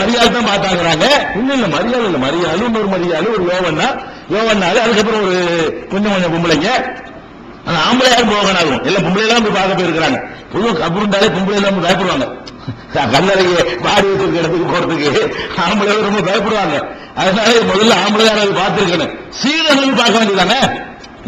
மரியாதை தான் பார்த்தாங்கிறாங்க. இன்னும் இல்ல மரியாதை இல்ல மரியாதை. இன்னொரு மரியாதை ஒரு யோவன்னா. யோவன்னால அதுக்கப்புறம் ஒரு கொஞ்சம் கொஞ்சம் பொம்பளைங்க. ஆனா ஆம்பளை யாரும் போக ஆகும். எல்லாம் பொம்பளை எல்லாம் போய் பார்க்க போயிருக்கிறாங்க. பொதுவாக கபருண்டாலே பொம்பளை எல்லாம் பயப்படுவாங்க. கல்லறைக்கு பாடி வச்சிருக்க இடத்துக்கு போறதுக்கு ஆம்பளை ரொம்ப பயப்படுவாங்க. அதனால முதல்ல ஆம்பளை யாராவது பார்த்திருக்கணும். சீடர்கள் பார்க்க வேண்டியதானே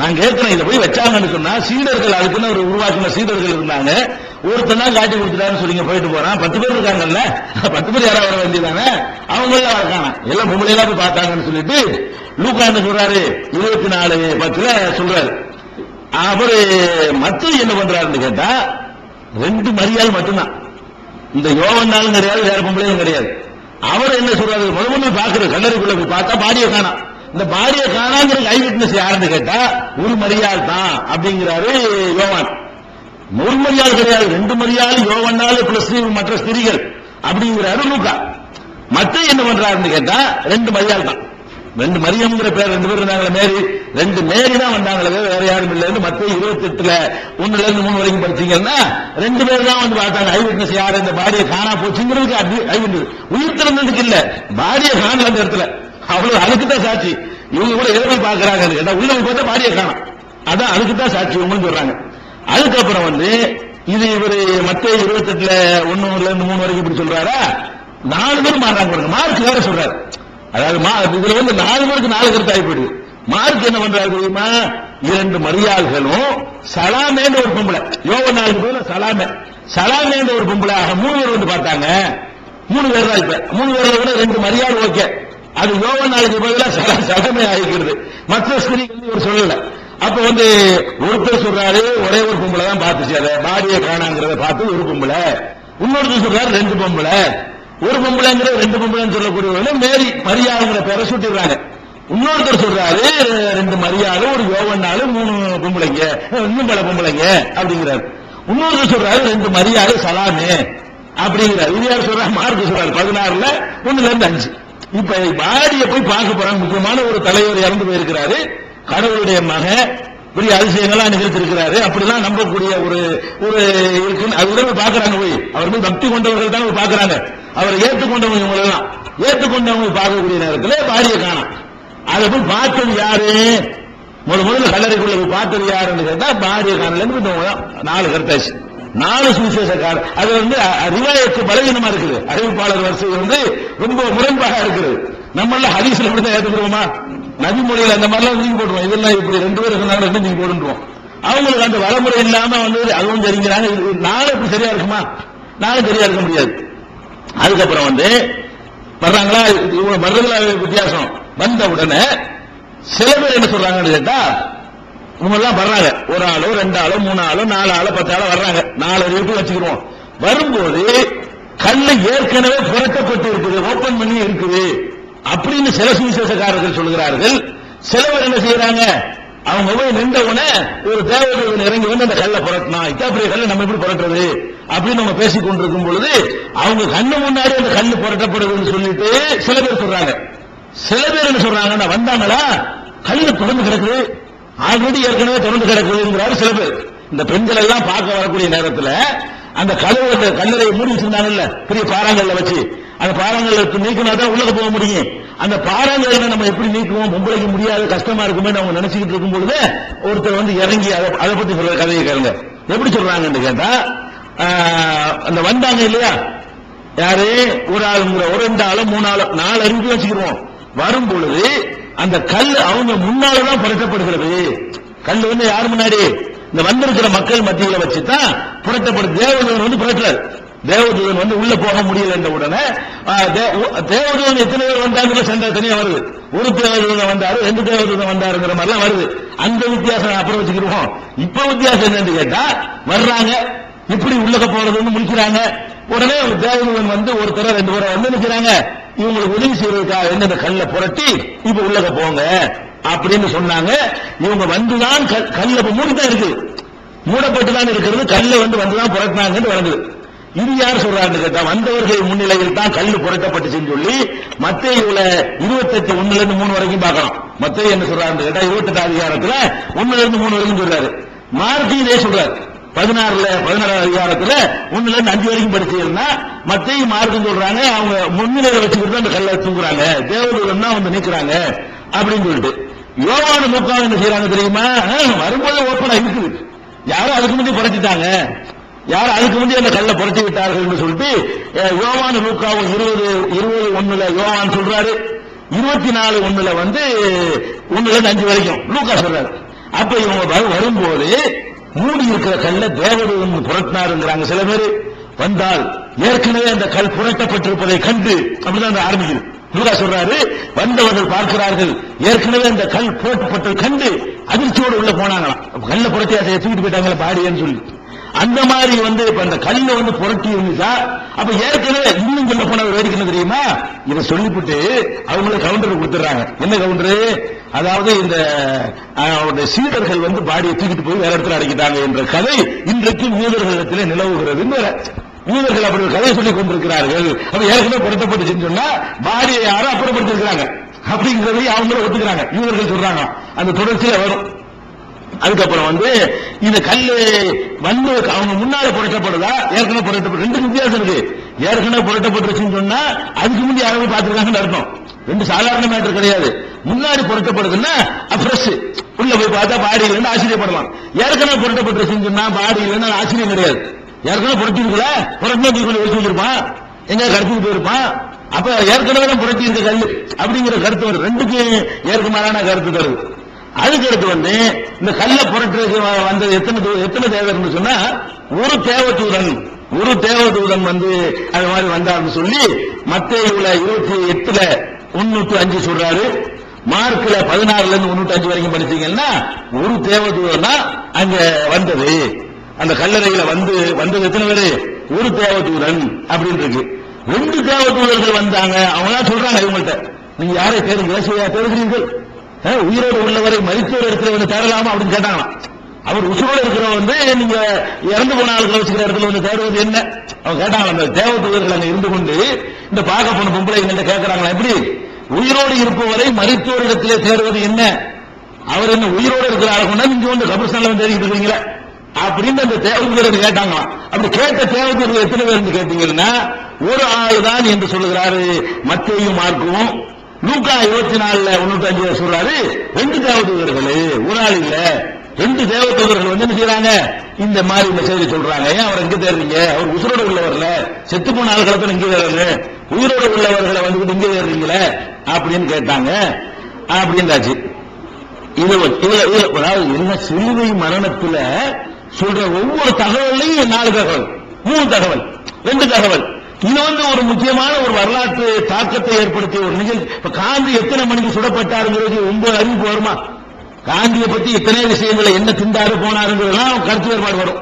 நான் கேட்கிறேன் இதை போய் வச்சாங்கன்னு சொன்னா சீடர்கள் அதுக்குன்னு ஒரு உருவாக்கின சீடர்கள் இருந்தாங்க. ஒருத்தன் தான் காட்டி கொடுத்துட்டான்னு சொல்லிங்க போயிட்டு போறான். பத்து பேர் இருக்காங்கல்ல. பத்து பேர் யாராவது வர வேண்டியதானே? அவங்க எல்லாம் இருக்காங்க. எல்லாம் பொம்பளை எல்லாம் போய் பார்த்தாங்கன்னு சொல்லிட்டு லூக்காந்து சொல்றாரு? இருபத்தி நாலு பத்துல சொல்றாரு. அவரு மத்தது என்ன பண்றாருன்னு கேட்டா ரெண்டு மரியாள் மட்டும்தான். இந்த யோகன்னாலும் கிடையாது வேற பொம்பளையும் கிடையாது. அவர் என்ன சொல்றாரு? முத முதல்ல பாக்குறது கல்லறைக்குள்ள போய் பார்த்தா பாடிய காணாம் இந்த பாடிய காணாங்கிற ஐ விட்னஸ் யாருன்னு கேட்டா ஒரு மரியாள் தான் அப்படிங்கிறாரு யோவான். ஒரு மரியாதை கிடையாது ரெண்டு மரியாதை யோவன்னாலு பிளஸ் மற்ற ஸ்திரிகள். அப்படிங்கிறாரு லூக்கா மத்த என்ன பண்றாருன்னு கேட்டா ரெண்டு மரியாதை தான். ரெண்டு மரியம்ங்கிற பேர் ரெண்டு பேர் இருந்தாங்களே மேரி. ரெண்டு மேரி தான் வந்தாங்களே வேற யாரும் இல்லைன்னு மத்த இருபத்தி எட்டுல ஒண்ணுல இருந்து மூணு வரைக்கும் படிச்சீங்கன்னா ரெண்டு பேர் தான் வந்து பார்த்தாங்க. ஐ விட்னஸ் யார்? இந்த பாடியை காணா போச்சுங்கிறதுக்கு ஐ விட்னஸ் உயிர் திறந்ததுக்கு இல்ல. பாடியை காணல அந்த இடத்துல. அவ்வளவு அதுக்கு தான் சாட்சி. இவங்க கூட எதை பாக்குறாங்கன்னு கேட்டா உள்ள பார்த்தா பாடியை காணும் அதான் அதுக்கு தான் சாட்சி. இவங்கன்னு சொல்றாங்க. அதுக்கப்புறம் வந்து இது இவரு மத்த இருபத்தி எட்டுல ஒண்ணுல இருந்து மூணு வரைக்கும் இப்படி சொல்றாரா? நாலு பேர் மாறாங்க பாருங்க மார்க் வேற சொல்றாரு. அதாவது மா- இதுல வந்து நாலு பேருக்கு நாலு கருத்து ஆகி மார்க் என்ன பண்றாரு தெரியுமா? இரண்டு மரியாள்களும் சலாமேன்ற ஒரு பொம்பளை. யோக நாலு பேர்ல சலாமே. சலாமேன்ற ஒரு பொம்பளை. ஆக மூணு பேர் வந்து பார்த்தாங்க. மூணு பேர் தான் இப்ப. மூணு பேர்ல கூட ரெண்டு மரியாதை ஓகே. அது யோக நாளுக்கு பதிலாக சல ஆகிக்கிறது. மற்ற ஸ்திரீகள் ஒரு சொல்லலை. அப்ப வந்து ஒருத்தர் சொல்றாரு ஒரே ஒரு பொம்பளை தான் பார்த்துச்சு. அதை பாடியை காணாங்கிறத பார்த்து ஒரு பொம்பளை. இன்னொருத்தர் சொல்றாரு ரெண்டு பொம்பளை. ஒரு பொம்பளைங்கிற ரெண்டு பொம்பளைன்னு சொல்லக்கூடியவங்க மேரி மரியாதைங்கிற பேரை சுட்டிடுறாங்க. இன்னொருத்தர் சொல்றாரு ரெண்டு மரியாதை ஒரு யோகன்னாலு மூணு பொம்பளைங்க இன்னும் பல பொம்பளைங்க அப்படிங்கிறாரு. இன்னொருத்தர் சொல்றாரு ரெண்டு மரியாதை சலாமே அப்படிங்கிறாரு. இது யார் சொல்றாரு மார்க் சொல்றாரு. பதினாறுல ஒண்ணுல இருந்து அஞ்சு. இப்ப பாடியை போய் பார்க்க போறாங்க. முக்கியமான ஒரு தலைவர் இறந்து போயிருக்கிறாரு. கடவுளுடைய மகன் பெரிய அதிசயங்கள்லாம் நிகழ்த்திருக்கிறாரு. அப்படிலாம் நம்பக்கூடிய ஒரு ஒரு இருக்குன்னு அது கூட போய் பார்க்கறாங்க போய். அவர் போய் பக்தி கொண்டவர்கள் தான் பாக்குறாங்க பார்க்கறாங்க. அவரை ஏற்றுக்கொண்டவங்க இவங்களெல்லாம். ஏற்றுக்கொண்டவங்க பார்க்கக்கூடிய நேரத்தில் பாடியை காணும். அதை போய் பார்த்தது யாரு? முத முதல்ல கல்லறைக்குள்ள போய் பார்த்தது யாருன்னு கேட்டா பாரிய காணல நாலு கருத்தாச்சு நாலு சுவிசேஷக்கார. அது வந்து ரிவாயத்து பலவீனமா இருக்குது. அறிவிப்பாளர் வரிசை வந்து ரொம்ப முரண்பாக இருக்குது. நம்மள ஹதீஸ்ல மட்டும் தான் நபி அந்த மாதிரிலாம் நீங்க போடுவோம் இதெல்லாம் இப்படி ரெண்டு பேர் இருந்தாங்க ரெண்டு நீங்க போடுவோம் அவங்களுக்கு அந்த வரைமுறை இல்லாம வந்து அதுவும் தெரிஞ்சாங்க நாளை இப்படி சரியா இருக்குமா? நாளை சரியா இருக்க முடியாது. அதுக்கப்புறம் வந்து வர்றாங்களா? இவங்க வர்றதுல வித்தியாசம். வந்த உடனே சில பேர் என்ன சொல்றாங்கன்னு கேட்டா இவங்க எல்லாம் வர்றாங்க. ஒரு ஆளோ ரெண்டு ஆளோ மூணு ஆளோ நாலு ஆளோ பத்து ஆளோ வர்றாங்க. நாலு வீட்டு வச்சுக்கிறோம்? வரும்போது கல்லு ஏற்கனவே புரட்டப்பட்டு இருக்குது ஓபன் பண்ணி இருக்குது. அப்படின்னு சில சுவிசேஷக்காரர்கள் சொல்கிறார்கள் சிலவர் என்ன செய்யறாங்க? அவங்க போய் நின்ற உடனே ஒரு தேவதூதன் இறங்கி வந்து அந்த கல்லை புரட்டினா இத்தாப்பிரிய கல்லை நம்ம எப்படி புரட்டுறது? அப்படின்னு நம்ம பேசிக் கொண்டிருக்கும் பொழுது அவங்க கண்ணு முன்னாடி அந்த கல்லு புரட்டப்படுதுன்னு சொல்லிட்டு சில பேர் சொல்றாங்க. சில பேர் என்ன சொல்றாங்கன்னா வந்தாங்களா? கல்லு தொடர்ந்து கிடக்குது. ஆல்ரெடி ஏற்கனவே தொடர்ந்து கிடக்குதுங்கிறாரு சில பேர். இந்த பெண்கள் எல்லாம் பார்க்க வரக்கூடிய நேரத்தில் அந்த கதவு அந்த கல்லறையை மூடி வச்சிருந்தாங்கல்ல பெரிய பாறாங்கல்ல வச்சு. அந்த பாறாங்கல்ல நீக்கினா தான் உள்ளக போக முடியும். அந்த பாறாங்கல்ல நம்ம எப்படி நீக்குவோம்? பொம்பளைக்கு முடியாது கஷ்டமா இருக்குமே அவங்க நினைச்சுக்கிட்டு இருக்கும் பொழுது ஒருத்தர் வந்து இறங்கி அதை அதை பத்தி சொல்ற கதையை கேளுங்க. எப்படி சொல்றாங்கன்னு கேட்டா அந்த வந்தாங்க இல்லையா? யாரு? ஒரு ஆளுங்கிற ஒரு ரெண்டு ஆளும் மூணு ஆளு நாலு அறிவிப்பு வச்சுக்கிறோம் வரும் பொழுது அந்த கல் அவங்க முன்னாலதான் புரட்டப்படுகிறது கல் வந்து யார் முன்னாடி? இந்த வந்திருக்கிற மக்கள் மத்தியில வச்சுதான் புரட்டப்படும் தேவதூதன் வந்து புரட்டுறாரு. தேவதூதன் வந்து உள்ள போக முடியல என்ற உடனே தேவதூதன் எத்தனை பேர் வந்தாங்க சண்டை தனியா வருது. ஒரு தேவதூதன் வந்தாரு ரெண்டு தேவதூதன் வந்தாருங்கிற மாதிரிலாம் வருது. அந்த வித்தியாசம் அப்புறம் வச்சுக்கிருவோம் இப்ப வித்தியாசம் என்னன்னு கேட்டா வர்றாங்க. இப்படி உள்ளக போறதுன்னு முடிக்கிறாங்க. உடனே ஒரு தேவதூதன் வந்து ஒருத்தர ரெண்டு பேரை வந்து நிற்கிறாங்க இவங்களுக்கு உதவி செய்யறதுக்காக என்ன கல்ல புரட்டி இப்ப உள்ளக போங்க. அப்படின்னு சொன்னாங்க. இவங்க வந்துதான் கல்- கல்ல மூடிதான் இருக்கு. மூடப்பட்டுதான் இருக்கிறது. கல்ல வந்து வந்துதான் புரட்டினாங்கன்னு வழங்குது இது யார் சொல்றாரு கேட்டா வந்தவர்கள் முன்னிலையில் தான் கல்லு புரட்டப்பட்டுச்சுன்னு சொல்லி மத்தேயுல இருபத்தெட்டு ஒண்ணுல இருந்து மூணு வரைக்கும் பார்க்கலாம் மத்திய என்ன சொல்றாரு கேட்டா இருபத்தெட்டு அதிகாரத்துல ஒண்ணுல இருந்து மூணு வரைக்கும் சொல்றாரு. மார்க்கு இதே சொல்றாரு. பதினாறுல பதினாறாவது அதிகாரத்துல ஒண்ணுல இருந்து அஞ்சு வரைக்கும் படிச்சீங்கன்னா மத்தையும் மார்க்கும் சொல்றாங்க அவங்க முன்னிலையில வச்சுக்கிட்டு தான் அந்த கல்லை தூங்குறாங்க. தேவதூதன் தான் வந்து நிக்கிறாங்க அப்படின்னு சொல்லிட்டு. யோவான நோக்கம் என்ன செய்யறாங்க தெரியுமா? வரும்போது ஓப்பனா இருக்குது. யாரும் அதுக்கு முந்தைய குறைச்சிட்டாங்க யார் அதுக்கு முந்தைய அந்த கல்லை புரட்டி விட்டார்கள் என்று சொல்லிட்டு யோவான் லூக்காவும் இருபது இருபது ஒண்ணுல யோவான் சொல்றாரு. இருபத்தி நாலு ஒண்ணுல வந்து ஒண்ணுல இருந்து அஞ்சு வரைக்கும். லூக்கா சொல்றாரு. அப்ப இவங்க வரும்போது மூடி இருக்கிற கல்ல தேவதூதன் புரட்டினாருங்கிறாங்க சில பேர். வந்தால் ஏற்கனவே அந்த கல் புரட்டப்பட்டிருப்பதை கண்டு அப்படிதான் அந்த ஆரம்பிக்குது. லூக்கா சொல்றாரு வந்தவர்கள் பார்க்கிறார்கள். ஏற்கனவே அந்த கல் போட்டப்பட்டது கண்டு அதிர்ச்சியோடு உள்ள போனாங்களாம். கல்ல புரட்டி அதை தூக்கிட்டு போயிட்டாங்களே பாடியன்னு சொல்லி. அந்த மாதிரி வந்து இப்ப அந்த கல்ல வந்து புரட்டி இருந்துச்சா? அப்ப ஏற்கனவே இன்னும் சொல்ல போன ஒரு வேடிக்கை தெரியுமா? இதை சொல்லிவிட்டு அவங்கள கவுண்டர் கொடுத்துறாங்க என்ன கவுண்டரு அதாவது இந்த அவருடைய சீடர்கள் வந்து பாடியை தூக்கிட்டு போய் வேற இடத்துல அடைக்கிட்டாங்க என்ற கதை இன்றைக்கு யூதர்களிடத்திலே நிலவுகிறது. வேற யூதர்கள் அப்படி ஒரு கதையை சொல்லிக் கொண்டிருக்கிறார்கள். அப்ப ஏற்கனவே புரட்டப்பட்டுச்சுன்னு சொன்னா பாடியை யாரும் அப்புறப்படுத்திருக்கிறாங்க அப்படிங்கிறதை அவங்களும் ஒத்துக்கிறாங்க. யூதர்கள் சொல்றாங்க. அந்த தொடர்ச்சியில வரும். அதுக்கப்புறம் வந்து இந்த கல்லு வந்து அவங்க முன்னால புரட்டப்படுதா ஏற்கனவே புரட்டப்பட்டு ரெண்டு வித்தியாசம் இருக்கு. ஏற்கனவே புரட்டப்பட்டுருச்சுன்னு சொன்னா அதுக்கு முந்தைய யாராவது பார்த்திருக்காங்கன்னு அர்த்தம். ரெண்டு சாதாரண மேட்டர் கிடையாது. முன்னாடி புரட்டப்படுதுன்னா ஃப்ரெஷ் உள்ள போய் பார்த்தா பாடி இல்லைன்னு ஆச்சரியப்படலாம். ஏற்கனவே புரட்டப்பட்டுருச்சுன்னு சொன்னா பாடி இல்லைன்னு ஆச்சரியம் கிடையாது. ஏற்கனவே புரட்டிருக்கல புரட்டினா தூக்கி வச்சு வச்சிருப்பான் எங்க கடத்திட்டு போயிருப்பான் அப்ப ஏற்கனவே தான் புரட்டி இருக்க கல் அப்படிங்கிற கருத்து வருது ரெண்டுக்கும் ஏற்கமாறான கருத்து தருது அதுக்கு அடுத்து வந்து இந்த கல்ல புரட்டுறதுக்கு வ- வந்தது எத்தனை எத்தனை தேவர்னு சொன்னா ஒரு தேவதூதன் ஒரு தேவதூதன் வந்து அது மாதிரி வந்தார்னு சொல்லி மத்தேயுல இருபத்தி எட்டுல முன்னூத்தி அஞ்சு சொல்றாரு. மார்க்ல பதினாறுல இருந்து முன்னூத்தி அஞ்சு வரைக்கும் படிச்சீங்கன்னா ஒரு தேவதூதனா தான் அங்க வந்தது. அந்த கல்லறையில வந்து வந்தது எத்தனை பேரு? ஒரு தேவதூதன் அப்படின்னு இருக்கு ரெண்டு தேவதூதர்கள் வந்தாங்க. அவங்க சொல்றாங்க இவங்கள்ட்ட? நீங்க யாரை தேடுங்க இயேசுவையா தேடுகிறீர்கள்? உயிரோடு உள்ளவரை மருத்துவர் இடத்துல வந்து தேடலாமா அப்படின்னு கேட்டாங்களாம். அவர் உசுரோடு இருக்கிறவங்க வந்து நீங்க இறந்து போன ஆளுக்கு வச்சுக்கிற இடத்துல வந்து தேடுவது என்ன? அவங்க கேட்டாங்க அந்த தேவதூதர்கள் அங்க இருந்து கொண்டு இந்த பார்க்க போன பொம்பளை எங்கள்கிட்ட கேட்கறாங்களா எப்படி? உயிரோடு இருப்பவரை மரித்தோர் இடத்திலே தேடுவது என்ன? அவர் என்ன உயிரோடு இருக்கிற ஆளை கொண்டா நீங்க வந்து கபர்ஸ்தான்ல வந்து தேடிட்டு இருக்கீங்களா அப்படின்னு அந்த தேவதூதர்கள் கேட்டாங்களாம். அப்படி கேட்ட தேவதூதர்கள் எத்தனை பேர் கேட்டீங்கன்னா ஒரு ஆள் தான் என்று சொல்லுகிறாரு. மத்தேயும் மார்க்கும். நூக்கா இருபத்தி நாலுல முன்னூத்தி அஞ்சு சொல்றாரு ரெண்டு தேவதூதர்கள் ஒரு ஆள் இல்ல. ரெண்டு தேவதூதர்கள் வந்து என்ன செய்யறாங்க இந்த மாதிரி இந்த செய்தி சொல்றாங்க. ஏன் அவர் எங்க தேடுறீங்க அவர் உசுரோட உள்ளவர்ல. செத்து போன ஆள்களை தான் இங்க தேடுறது உயிரோட உள்ளவர்களை வந்துட்டு இங்க தேடுறீங்களே அப்படின்னு கேட்டாங்க. அப்படின்னு இது இதுல அதாவது என்ன சிலுவை மரணத்துல சொல்ற ஒவ்வொரு தகவலையும் நாலு தகவல் மூணு தகவல் ரெண்டு தகவல். இது வந்து ஒரு முக்கியமான ஒரு வரலாற்று தாக்கத்தை ஏற்படுத்திய ஒரு நிகழ்ச்சி. இப்ப காந்தி எத்தனை மணிக்கு சுடப்பட்டாருங்கிறது ஒன்பது அறிவிப்பு வருமா? காந்தியை பத்தி இத்தனை விஷயங்களை என்ன திண்டாரு போனாருங்கிறதுலாம் கருத்து வேறுபாடு வரும்.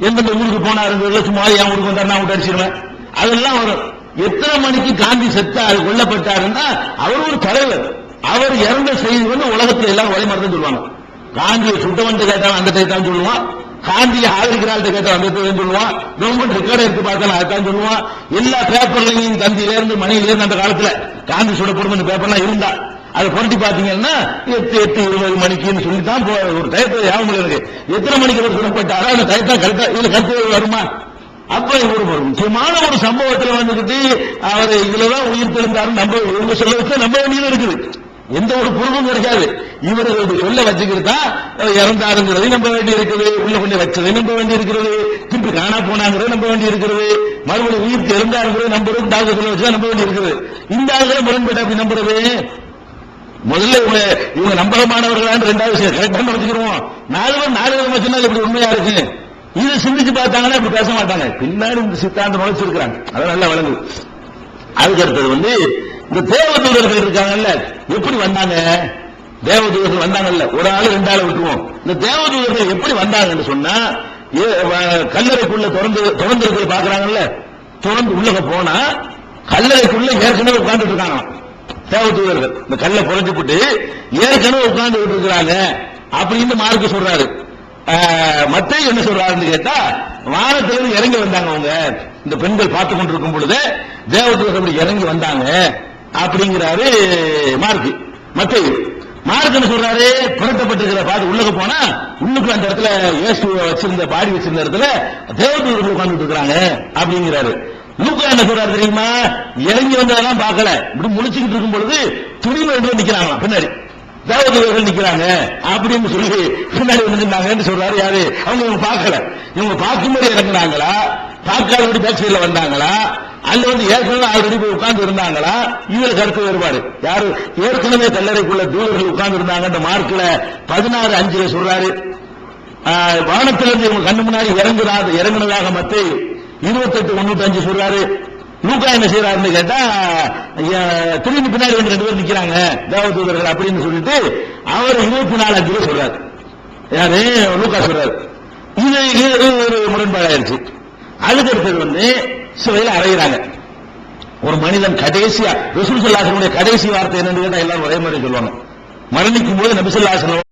எந்தெந்த ஊருக்கு போனாருங்கிறதுல சும்மா என் ஊருக்கு வந்தா நான் அடிச்சிருவேன் அதெல்லாம் வரும். எத்தனை மணிக்கு காந்தி செத்தாரு கொல்லப்பட்டாருன்னா அவர் ஒரு தலைவர். அவர் இறந்த செய்தி வந்து உலகத்தில் எல்லாம் ஒரே சொல்லுவாங்க. காந்தியை சுட்டவன் கேட்டாலும் அந்த டைத்தான் சொல்லுவான். காந்தியை ஆதரிக்கிறாள் கேட்டால் அந்த சொல்லுவான் கவர்மெண்ட் ரெக்கார்டு எடுத்து பார்த்தாலும் அதுதான் சொல்லுவான் எல்லா பேப்பர்லையும் தந்தியில இருந்து மணியில இருந்து அந்த காலத்துல காந்தி சுடப்படும் அந்த பேப்பர்லாம் இருந்தா. அதை புரட்டி பாத்தீங்கன்னா எட்டு எட்டு இருபது மணிக்குன்னு சொல்லி தான் ஒரு டயத்தை ஞாபகம் இருக்கு. எத்தனை மணிக்கு அவர் சுடப்பட்டாரோ அந்த டயத்தா கரெக்டா இதுல கருத்து வருமா? அப்ப ஒரு ஒரு முக்கியமான ஒரு சம்பவத்தில் வந்துகிட்டு அவர் இதுலதான் உயிர் தெளிந்தாரு நம்ம இவங்க சொல்ல வச்சா நம்ப வேண்டியது இருக்குது. எந்த ஒரு பொருளும் கிடைக்காது. இவர்கள் சொல்ல வச்சுக்கிட்டு இறந்தாருங்கிறதை நம்ப வேண்டி இருக்குது உள்ள கொண்டு வச்சதை நம்ப வேண்டி இருக்கிறது திருப்பி காணா போனாங்கிறத நம்ப வேண்டி இருக்கிறது மறுபடியும் உயிர் இறந்தாருங்கிறது நம்புறது டாக்டர் சொல்ல வச்சா நம்ப வேண்டி இருக்குது இந்த ஆளுகளை முரண்பட்டு அப்படி நம்புறது? முதல்ல இவங்க இவங்க நம்பகமானவர்களான்னு ரெண்டாவது விஷயம் கரெக்டா நடத்திக்கிறோம் நாலு பேர் நாலு பேர் வச்சுனால இப்படி உண்மையா இருக்கு? இதை சிந்திச்சு பார்த்தாங்கன்னா இப்படி பேச மாட்டாங்க. பின்னாடி இந்த சித்தாந்தம் நுழைச்சிருக்கிறாங்க அதான் நல்லா விளங்குது அதுக்கு அடுத்தது வந்து இந்த தேவதூதர்கள் இருக்காங்கல்ல எப்படி வந்தாங்க? தேவதூதர்கள் வந்தாங்கல்ல. ஒரு ஆள் ரெண்டு ஆள் விட்டுருவோம். இந்த தேவதூதர்கள் எப்படி வந்தாங்கன்னு சொன்னா ஏ- வ- கல்லறைக்குள்ள திறந்து திறந்து பாக்குறாங்கல்ல திறந்து உள்ளக போனா கல்லறைக்குள்ள ஏற்கனவே உட்கார்ந்துட்டு இருக்காங்க தேவதூதர்கள். இந்த கல்லை போட்டு ஏற்கனவே உட்கார்ந்து இருக்கிறாங்க அப்படின்னு மார்க்கு சொல்றாரு. மத்திய என்ன சொல்றாருன்னு கேட்டா வானத்திலிருந்து இறங்கி வந்தாங்க அவங்க. இந்த பெண்கள் பார்த்து கொண்டிருக்கும் பொழுது தேவதூதர்கள் இறங்கி வந்தாங்க. அப்படிங்கிறாரு மார்க்கு மத்திய மார்க்னு சொல்றாரு புரட்டப்பட்டிருக்கிற பார்த்து உள்ளுக்கு போனா உள்ளுக்கு அந்த இடத்துல இயேசு வச்சிருந்த பாடி வச்சிருந்த இடத்துல தேவதூதர்கள் உட்கார்ந்துட்டு இருக்கிறாங்க அப்படிங்கிறாரு. லூக்கா என்ன சொல்றாரு தெரியுமா? இறங்கி வந்ததெல்லாம் பார்க்கல. இப்படி முடிச்சுக்கிட்டு இருக்கும் பொழுது துணிவு வந்து நிக்கிறாங்களாம் பின்னாடி. தேவதூதர்கள் நிக்கிறாங்க அப்படின்னு சொல்லி பின்னாடி வந்து சொல்றாரு யாரு? அவங்க இவங்க பார்க்கல. இவங்க பார்க்கும்போது இறங்குனாங்களா? பார்க்காதபடி பேக் சைடுல வந்தாங்களா? அல்ல வந்து ஏற்கனவே ஆல்ரெடி போய் உட்கார்ந்து இருந்தாங்களா? இதுல கருத்து வேறுபாடு. யாரு? ஏற்கனவே கல்லறைக்குள்ள தூதர்கள் உட்கார்ந்து இருந்தாங்கன்ற மார்க்ல பதினாறு அஞ்சுல சொல்றாரு. வானத்திலிருந்து இவங்க கண்ணு முன்னாடி இறங்குறாது இறங்குனதாக மத்தி இருபத்தெட்டு தொண்ணூத்தி அஞ்சு சொல்றாரு. லூக்கா என்ன செய்யறாருன்னு கேட்டா திரும்பி பின்னாடி வந்து ரெண்டு பேர் நிக்கிறாங்க தேவதூதர்கள் அப்படின்னு சொல்லிட்டு அவர் இருபத்தி நாலு அஞ்சுல சொல்றாரு. யாரு? லூக்கா சொல்றாரு. இது ஒரு முரண்பாடாயிருச்சு. அதுக்கு அடுத்தது வந்து சிலையில அறையிறாங்க. ஒரு மனிதன் கடைசியா ரசூல் சல்லாசனுடைய கடைசி வார்த்தை என்னன்னு கேட்டா எல்லாரும் ஒரே மாதிரி சொல்லுவாங்க. மரணிக்கும் போது நபிசல்லாசனம்